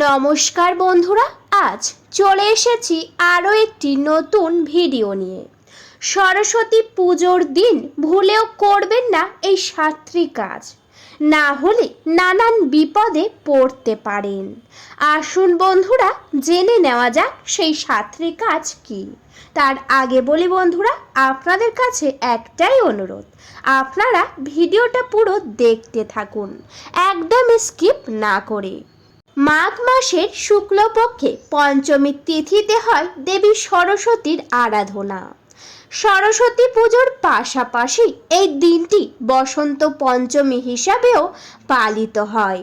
নমস্কার বন্ধুরা, আজ চলে এসেছি আরও একটি নতুন ভিডিও নিয়ে। সরস্বতী পুজোর দিন ভুলেও করবেন না এই সাতটি কাজ। না হলে নানান বিপদে পড়তে পারেন। আসুন বন্ধুরা, জেনে নেওয়া যাক সেই সাতটি কাজ কি। তার আগে বলি বন্ধুরা, আপনাদের কাছে একটাই অনুরোধ, আপনারা ভিডিওটা পুরো দেখতে থাকুন একদম স্কিপ না করে। মাঘ মাসের শুক্লপক্ষে পঞ্চমী তিথিতে হয় দেবী সরস্বতীর আরাধনা। সরস্বতী পুজোর পাশাপাশি এই দিনটি বসন্ত পঞ্চমী হিসাবেও পালিত হয়।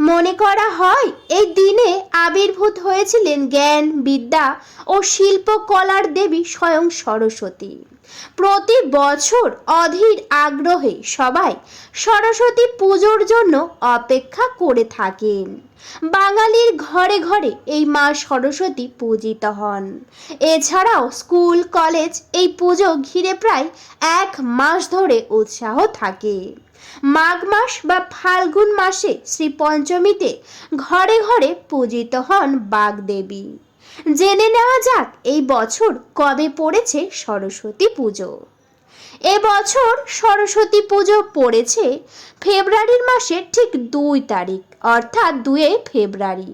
মনে করা হয়, এই দিনে আবির্ভূত হয়েছিলেন জ্ঞান, বিদ্যা ও শিল্পকলার দেবী স্বয়ং সরস্বতী। প্রতি বছর অধীর আগ্রহে সবাই সরস্বতী পুজোর জন্য অপেক্ষা করে থাকেন। বাঙালির ঘরে ঘরে এই মা সরস্বতী পূজিত হন। এছাড়াও স্কুল, কলেজ এই পুজো ঘিরে প্রায় এক মাস ধরে উৎসাহ থাকে। মাঘ মাস বা ফাল্গুন মাসে শ্রী পঞ্চমীতে ঘরে ঘরে পূজিত হন বাগদেবী জেনে নেওয়া যাক এই বছর কবে পড়েছে সরস্বতী পুজো। এবছর সরস্বতী পুজো পড়েছে, ফেব্রুয়ারির মাসের ঠিক দুই তারিখ, অর্থাৎ দুয়ে ফেব্রুয়ারি।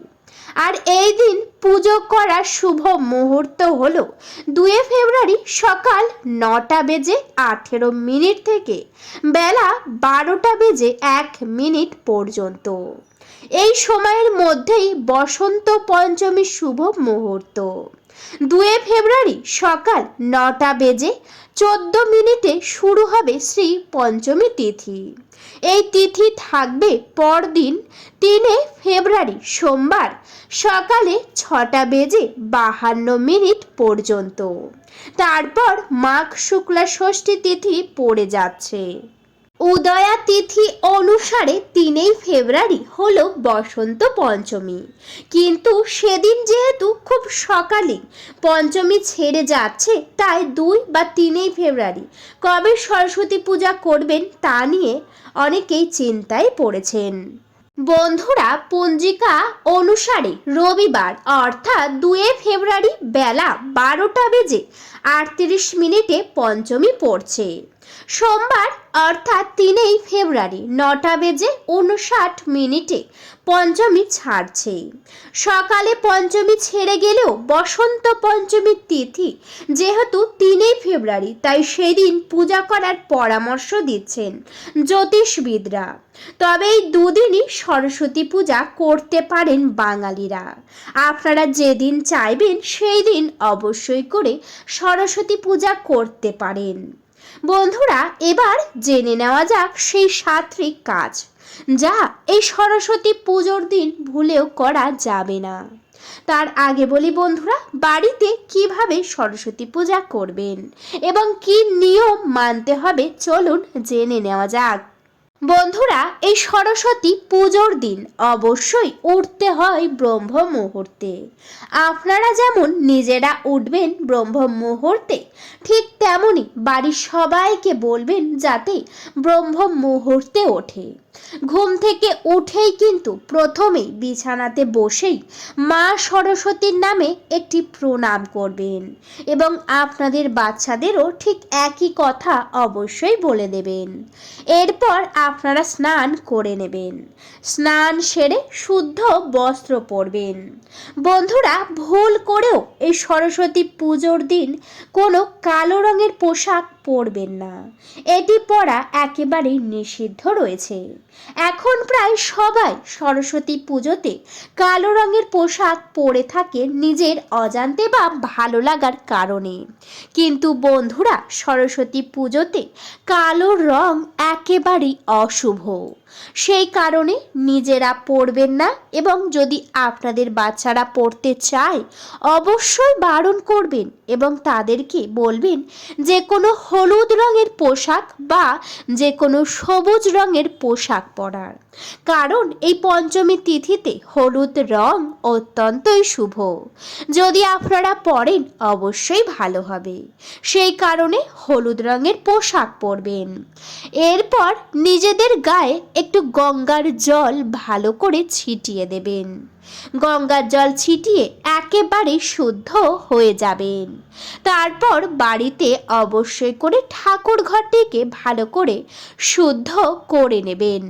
আর এই দিন পুজো করার শুভ মুহূর্ত হলো দুয়ে ফেব্রুয়ারি সকাল নটা বেজে আঠেরো মিনিট থেকে, বেলা বারোটা বেজে এক মিনিট পর্যন্ত। এই সময়ের মধ্যেই বসন্ত পঞ্চমী শুভ মুহূর্ত। দুয়ে ফেব্রুয়ারি সকাল নটা বেজে চোদ্দ মিনিটে শুরু হবে শ্রী পঞ্চমী তিথি। এই তিথি থাকবে পরদিন, তিনে ফেব্রুয়ারি, সোমবার, সকালে ছটা বেজে বাহান্ন মিনিট পর্যন্ত। তারপর মাঘ শুক্লা ষষ্ঠী তিথি পড়ে যাচ্ছে। উদয়া তিথি অনুসারে তিনই ফেব্রুয়ারি হলো বসন্ত পঞ্চমী। কিন্তু সেদিন যেহেতু খুব সকালে পঞ্চমী ছেড়ে যাচ্ছে, তাই দুই বা তিনই ফেব্রুয়ারি। কবে সরস্বতী পূজা করবেন তা নিয়ে অনেকেই চিন্তায় পড়েছেন। বন্ধুরা, পঞ্জিকা অনুসারে রবিবার, অর্থাৎ দুয়ে ফেব্রুয়ারি বেলা বারোটা বেজে আটত্রিশ মিনিটে পঞ্চমী পড়ছে। সোমবার, অর্থাৎ তিনই ফেব্রুয়ারি, নটা বেজে উনষাট মিনিটে পঞ্চমী ছাড়ছে। সকালে পঞ্চমী ছেড়ে গেলেও বসন্ত পঞ্চমীর তিথি যেহেতু তিনই ফেব্রুয়ারি, তাই সেদিন পূজা করার পরামর্শ দিচ্ছেন জ্যোতিষবিদরা। তবে এই দুদিনই সরস্বতী পূজা করতে পারেন বাঙালিরা। আপনারা যেদিন চাইবেন সেই দিন অবশ্যই করে সরস্বতী পূজা করতে পারেন। বন্ধুরা, এবার জেনে নেওয়া যাক সেই সাত্রিক কাজ, যা এই সরস্বতী পুজোর দিন ভুলেও করা যাবে না। তার আগে বলি বন্ধুরা, বাড়িতে কীভাবে সরস্বতী পূজা করবেন এবং কি নিয়ম মানতে হবে চলুন জেনে নেওয়া যাক। বন্ধুরা, এই সরস্বতী পুজোর দিন অবশ্যই উঠতে হয় ব্রহ্ম মুহূর্তে। আপনারা যেমন নিজেরা উঠবেন ব্রহ্ম মুহূর্তে, ঠিক তেমনই বাড়ির সবাইকে বলবেন যাতে ব্রহ্ম মুহূর্তে ওঠে। ঘুম থেকে উঠেই কিন্তু প্রথমেই বিছানাতে বসেই মা সরস্বতীর নামে একটি প্রণাম করবেন এবং আপনাদের বাচ্চাদেরও ঠিক একই কথা অবশ্যই বলে দেবেন। এরপর আপনারা স্নান করে নেবেন। স্নান সেরে শুদ্ধ বস্ত্র পরবেন। বন্ধুরা, ভুল করেও এই সরস্বতী পুজোর দিন কোনো কালো রঙের পোশাক পরবেন না। এটি পরা একেবারেই নিষিদ্ধ রয়েছে। এখন প্রায় সবাই সরস্বতী পুজোতে কালো রঙের পোশাক পরে থাকে নিজের অজান্তে বা ভালো লাগার কারণে। কিন্তু বন্ধুরা, সরস্বতী পুজোতে কালো রং একেবারেই অশুভ। সেই কারণে নিজেরা পড়বেন না এবং যদি আপনাদের বাচ্চারা পড়তে চায়, অবশ্যই বারণ করবেন এবং তাদেরকে বলবেন যে কোনো হলুদ রঙের পোশাক বা যে কোনো সবুজ রঙের পোশাক পরার কারণ এই পঞ্চমী তিথিতে হলুদ রং অত্যন্তই শুভ। যদি আপনারা পরেন অবশ্যই ভালো হবে। সেই কারণে হলুদ রঙের পোশাক পরবেন। এরপর নিজেদের গায়ে একটু গঙ্গার জল ভালো করে ছিটিয়ে দেবেন। গঙ্গার জল ছিটিয়ে একেবারে শুদ্ধ হয়ে যাবেন। তারপর বাড়িতে অবশ্যই করে ঠাকুর ঘরটিকে ভালো করে শুদ্ধ করে নেবেন।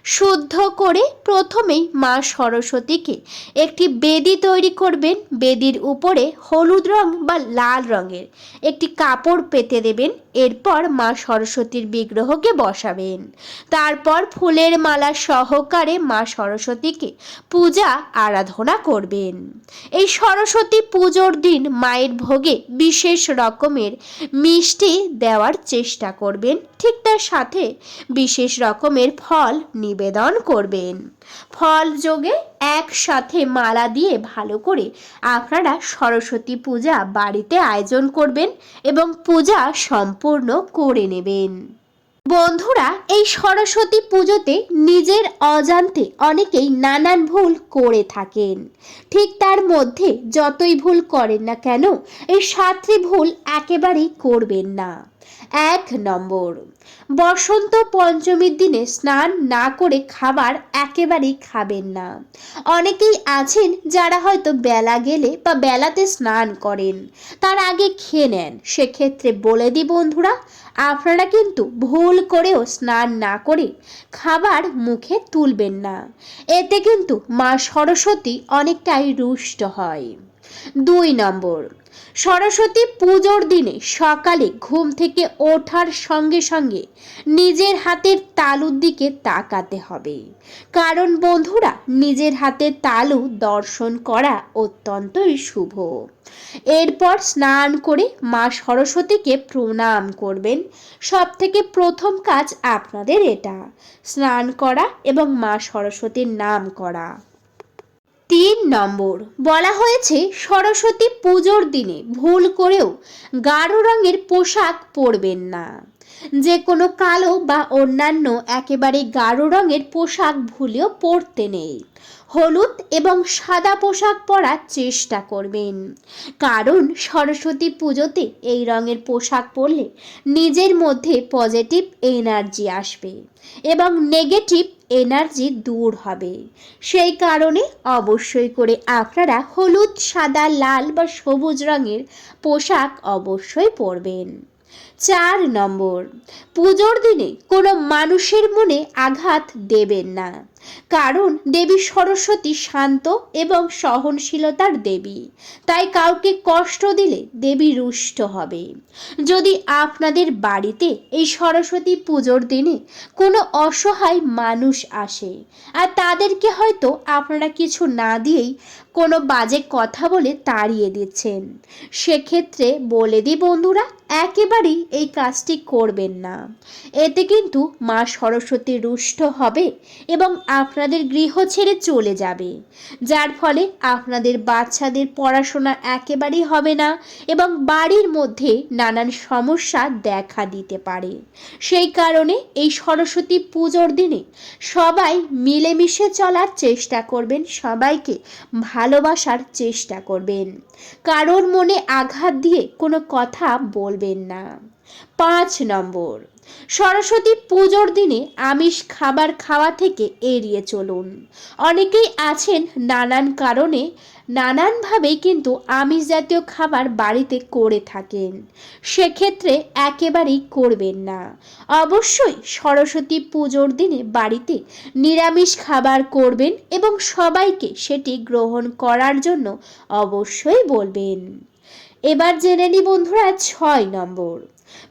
শুদ্ধ করে প্রথমেই মা সরস্বতীকে একটি বেদি তৈরি করবেন। বেদির উপরে হলুদ রং বা লাল রঙের একটি কাপড় পেতে দেবেন। এরপর মা সরস্বতীর বিগ্রহকে বসাবেন। তারপর ফুলের মালা সহকারে মা সরস্বতীকে পূজা আরাধনা করবেন। এই সরস্বতী পুজোর দিন মায়ের ভোগে বিশেষ রকমের মিষ্টি দেওয়ার চেষ্টা করবেন। ঠিক তার সাথে বিশেষ রকমের ফল নিবেদন করবেন। ফল যোগে একসাথে মালা দিয়ে ভালো করে আপনারা সরস্বতী পূজা বাড়িতে আয়োজন করবেন এবং পূজা সম্পূর্ণ করে নেবেন। বন্ধুরা, এই সরস্বতী পুজোতে নিজের অজান্তে অনেকেই নানান ভুল করে থাকেন। ঠিক তার মধ্যে যতই ভুল করেন না কেন, এই সাতটি ভুল একেবারেই করবেন না। এক নম্বর। বসন্ত পঞ্চমীর দিনে স্নান না করে খাবার একেবারেই খাবেন না। অনেকেই আছেন যারা হয়তো বেলা গেলে বা বেলাতে স্নান করেন। তার আগে খেয়ে নেন। সেক্ষেত্রে বলে দিই বন্ধুরা, আপনারা কিন্তু ভুল করেও স্নান না করে খাবার মুখে তুলবেন না। এতে কিন্তু মা সরস্বতী অনেকটাই রুষ্ট হয়। দুই নম্বর সরস্বতী পুজোর দিনে সকালে ঘুম থেকে ওঠার সঙ্গে সঙ্গে নিজের হাতের তালুর দিকে তাকাতে হবে। কারণ বন্ধুরা, নিজের হাতের তালু দর্শন করা অত্যন্তই শুভ। এরপর স্নান করে মা সরস্বতীকে প্রণাম করবেন। সব থেকে প্রথম কাজ আপনাদের এটা। স্নান করা এবং মা সরস্বতীর নাম করা। তিন নম্বর। বলা হয়েছে, সরস্বতী পুজোর দিনে ভুল করেও গাঢ় রঙের পোশাক পরবেন না। যে কোনো কালো বা অন্যান্য একেবারে গাঢ় রঙের পোশাক ভুলেও পরতে নেই। হলুদ এবং সাদা পোশাক পরার চেষ্টা করবেন। কারণ সরস্বতী পুজোতে এই রঙের পোশাক পরলে নিজের মধ্যে পজিটিভ এনার্জি আসবে এবং নেগেটিভ এনার্জি দূর হবে। সেই কারণে অবশ্যই করে আপনারা হলুদ, সাদা, লাল বা সবুজ রঙের পোশাক অবশ্যই পরবেন। চার নম্বর, পুজোর দিনে কোনো মানুষের মনে আঘাত দেবেন না। কারণ দেবী সরস্বতী শান্ত এবং সহনশীলতার দেবী। তাই কাউকে কষ্ট দিলে দেবী রুষ্ট হবে। যদি আপনাদের বাড়িতে এই সরস্বতী পুজোর দিনে কোনো অসহায় মানুষ আসে, আর তাদেরকে হয়তো আপনারা কিছু না দিয়েই কোনো বাজে কথা বলে তাড়িয়ে দিচ্ছেন, সেক্ষেত্রে বলে দিই বন্ধুরা একেবারেই এই কাজটি করবেন না। এতে কিন্তু মা সরস্বতী রুষ্ট হবে এবং আপনাদের গৃহ ছেড়ে চলে যাবে। যার ফলে আপনাদের বাচ্চাদের পড়াশোনা একেবারেই হবে না এবং বাড়ির মধ্যে নানান সমস্যা দেখা দিতে পারে। সেই কারণে এই সরস্বতী পুজোর দিনে সবাই মিলেমিশে চলার চেষ্টা করবেন, সবাইকে ভালোবাসার চেষ্টা করবেন। কারোর মনে আঘাত দিয়ে কোনো কথা বলবেন না। পাঁচ নম্বর। সরস্বতী পুজোর দিনে আমিষ খাবার খাওয়া থেকে এড়িয়ে চলুন। অনেকেই আছেন নানান কারণে, নানানভাবেই কিন্তু আমিষ জাতীয় খাবার বাড়িতে করে থাকেন। সেক্ষেত্রে একেবারেই করবেন না। অবশ্যই সরস্বতী পুজোর দিনে বাড়িতে নিরামিষ খাবার করবেন এবং সবাইকে সেটি গ্রহণ করার জন্য অবশ্যই বলবেন। এবার জেনে নি বন্ধুরা ছয় নম্বর।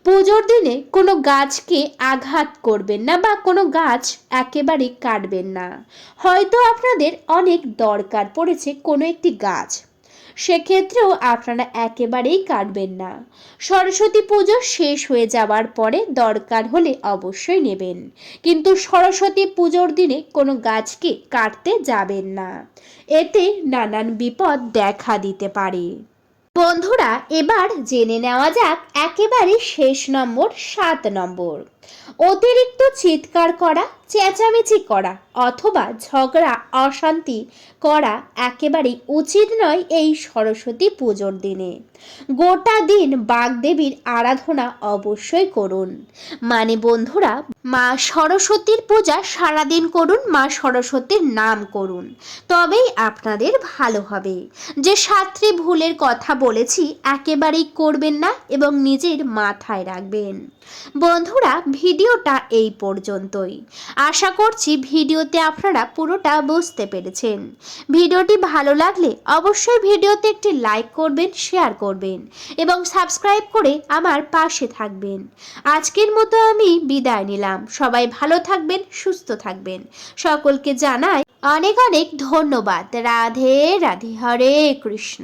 পুজোর দিনে কোনো গাছকে আঘাত করবেন না বা কোনো গাছ একেবারে কাটবেন না। হয়তো আপনাদের অনেক দরকার পড়েছে কোনো একটি গাছ। সেক্ষেত্রেও আপনারা একেবারেই কাটবেন না। সরস্বতী পুজো শেষ হয়ে যাওয়ার পরে দরকার হলে অবশ্যই নেবেন। কিন্তু সরস্বতী পুজোর দিনে কোনো গাছকে কাটতে যাবেন না। এতে নানান বিপদ দেখা দিতে পারে। বন্ধুরা, এবার জেনে নেওয়া যাক একেবারে শেষ নম্বর, সাত নম্বর। অতিরিক্ত চিৎকার করা, চেঁচামেচি করা, অথবা ঝগড়া অশান্তি করা একেবারেই উচিত নয় এই সরস্বতী পুজোর দিনে। গোটা দিন বাগদেবীর আরাধনা অবশ্যই করুন। মানে বন্ধুরা, মা সরস্বতীর পূজা সারাদিন করুন, মা সরস্বতীর নাম করুন। তবেই আপনাদের ভালো হবে। যে সাতটি ভুলের কথা বলেছি, একেবারেই করবেন না এবং নিজের মাথায় রাখবেন। বন্ধুরা, ভিডিওটা এই পর্যন্তই। আশা করছি ভিডিওতে আপনারা পুরোটা বুঝতে পেরেছেন। ভিডিওটি ভালো লাগলে অবশ্যই ভিডিওতে একটি লাইক করবেন, শেয়ার করবেন এবং সাবস্ক্রাইব করে আমার পাশে থাকবেন। আজকের মতো আমি বিদায় নিলাম। সবাই ভালো থাকবেন, সুস্থ থাকবেন। সকলকে জানাই অনেক অনেক ধন্যবাদ। রাধে রাধে, হরে কৃষ্ণ।